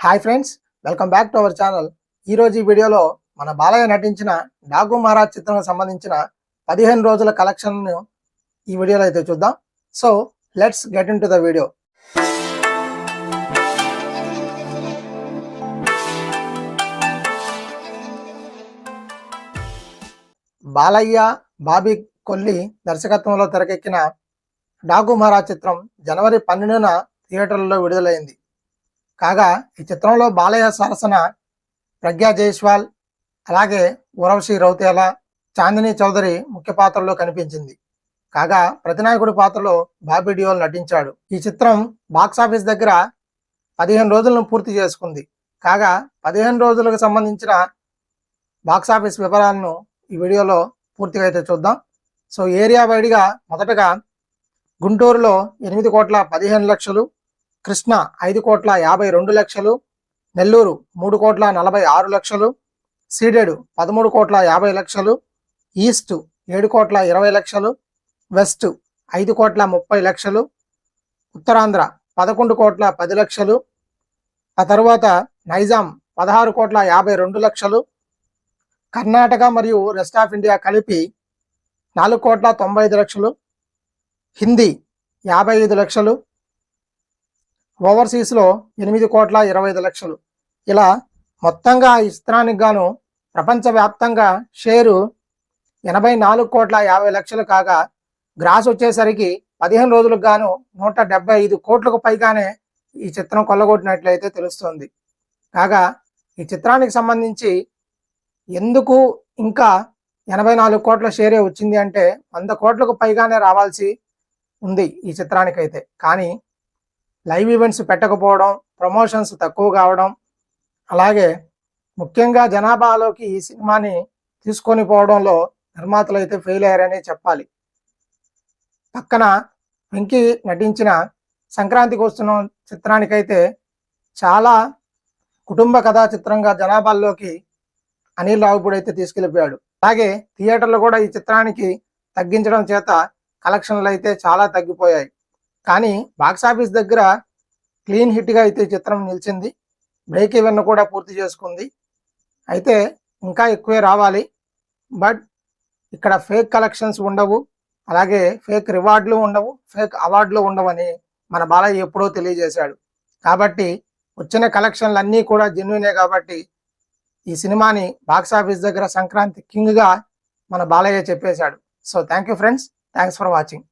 Hi friends welcome back to our channel ఈ రోజు ఈ వీడియోలో మన బాలయ్య నటించిన డాకు మహారాజ్ చిత్రం సంబంధించిన పదిహేను రోజుల కలెక్షన్ను ఈ వీడియోలో అయితే చూద్దాం. So let's get into the video Balayya Bobby Kolli దర్శకత్వంలో తెరకెక్కిన డాకు మహారాజ్ చిత్రం జనవరి పన్నెండున థియేటర్లలో విడుదలైంది. కాగా ఈ చిత్రంలో బాలయ్య సరసన ప్రజ్ఞా జైస్వాల్ అలాగే ఉరవశి రౌతేల చాందిని చౌదరి ముఖ్య పాత్రలో కనిపించింది. కాగా ప్రతినాయకుడి పాత్రలో బాబీ డియోల్ నటించాడు. ఈ చిత్రం బాక్సాఫీస్ దగ్గర పదిహేను రోజులను పూర్తి చేసుకుంది. కాగా పదిహేను రోజులకు సంబంధించిన బాక్సాఫీస్ వివరాలను ఈ వీడియోలో పూర్తిగా అయితే చూద్దాం. సో ఏరియా వైడ్గా మొదటగా గుంటూరులో ఎనిమిది కోట్ల పదిహేను లక్షలు కృష్ణ ఐదు కోట్ల యాభై రెండు లక్షలు నెల్లూరు మూడు కోట్ల నలభై ఆరు లక్షలు సీడెడ్ పదమూడు కోట్ల యాభై లక్షలు ఈస్ట్ ఏడు కోట్ల ఇరవై లక్షలు వెస్ట్ ఐదు కోట్ల ముప్పై లక్షలు ఉత్తరాంధ్ర పదకొండు కోట్ల పది లక్షలు ఆ తరువాత నైజాం పదహారు కోట్ల యాభై రెండు లక్షలు కర్ణాటక మరియు రెస్ట్ ఆఫ్ ఇండియా కలిపి నాలుగు కోట్ల తొంభై ఐదు లక్షలు హిందీ యాభై ఐదు లక్షలు ఓవర్సీస్లో ఎనిమిది కోట్ల ఇరవై ఐదు లక్షలు. ఇలా మొత్తంగా ఈ చిత్రానికి గాను ప్రపంచవ్యాప్తంగా షేరు ఎనభై నాలుగు కోట్ల యాభై లక్షలు కాగా గ్రాస్ వచ్చేసరికి పదిహేను రోజులకు గాను నూట డెబ్బై ఐదు కోట్లకు పైగానే ఈ చిత్రం కొల్లగొట్టినట్లయితే తెలుస్తుంది. కాగా ఈ చిత్రానికి సంబంధించి ఎందుకు ఇంకా ఎనభై నాలుగు కోట్ల షేరే వచ్చింది అంటే వంద కోట్లకు పైగానే రావాల్సి ఉంది ఈ చిత్రానికైతే. కానీ లైవ్ ఈవెంట్స్ పెట్టకపోవడం ప్రమోషన్స్ తక్కువ కావడం అలాగే ముఖ్యంగా జనాభాలోకి ఈ సినిమాని తీసుకొని పోవడంలో నిర్మాతలు అయితే ఫెయిల్ అయ్యారని చెప్పాలి. పక్కన వెంకీ నటించిన సంక్రాంతికి వస్తున్న చిత్రానికైతే చాలా కుటుంబ కథా చిత్రంగా జనాభాల్లోకి అనిల్ రావుపూడి అయితే తీసుకెళ్ళిపోయాడు. అలాగే థియేటర్లు కూడా ఈ చిత్రానికి తగ్గించడం చేత కలెక్షన్లు అయితే చాలా తగ్గిపోయాయి. కానీ బాక్సాఫీస్ దగ్గర క్లీన్ హిట్గా అయితే చిత్రం నిలిచింది. బ్రేక్ ఈవెన్ కూడా పూర్తి చేసుకుంది. అయితే ఇంకా ఎక్కువే రావాలి. బట్ ఇక్కడ ఫేక్ కలెక్షన్స్ ఉండవు. అలాగే ఫేక్ రివార్డులు ఉండవు. ఫేక్ అవార్డులు ఉండవని మన బాలయ్య ఎప్పుడో తెలియజేశాడు. కాబట్టి వచ్చిన కలెక్షన్లు అన్నీ కూడా జెన్యునే కాబట్టి ఈ సినిమాని బాక్సాఫీస్ దగ్గర సంక్రాంతి కింగ్గా మన బాలయ్య చెప్పేశాడు. So thank you friends thanks for watching